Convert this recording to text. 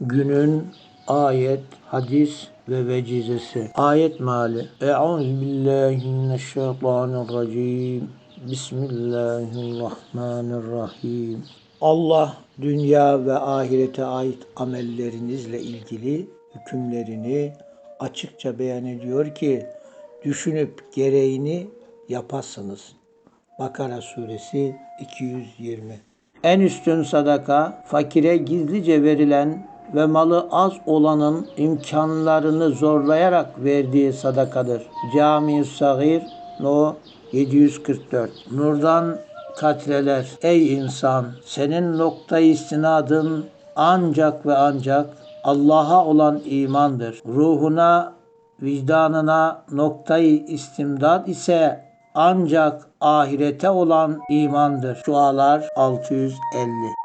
Günün ayet, hadis ve vecizesi. Ayet meali. Euzubillahimineşşeytanirracim. Bismillahirrahmanirrahim. Allah dünya ve ahirete ait amellerinizle ilgili hükümlerini açıkça beyan ediyor ki düşünüp gereğini yapasınız. Bakara suresi 220 En üstün sadaka fakire gizlice verilen ve malı az olanın imkanlarını zorlayarak verdiği sadakadır. Cami-i Sagir No 744 Nurdan katreler Ey insan senin noktayı istinadın ancak ve ancak Allah'a olan imandır. Ruhuna, vicdanına noktayı istimdad ise ancak ahirete olan imandır. Şualar 650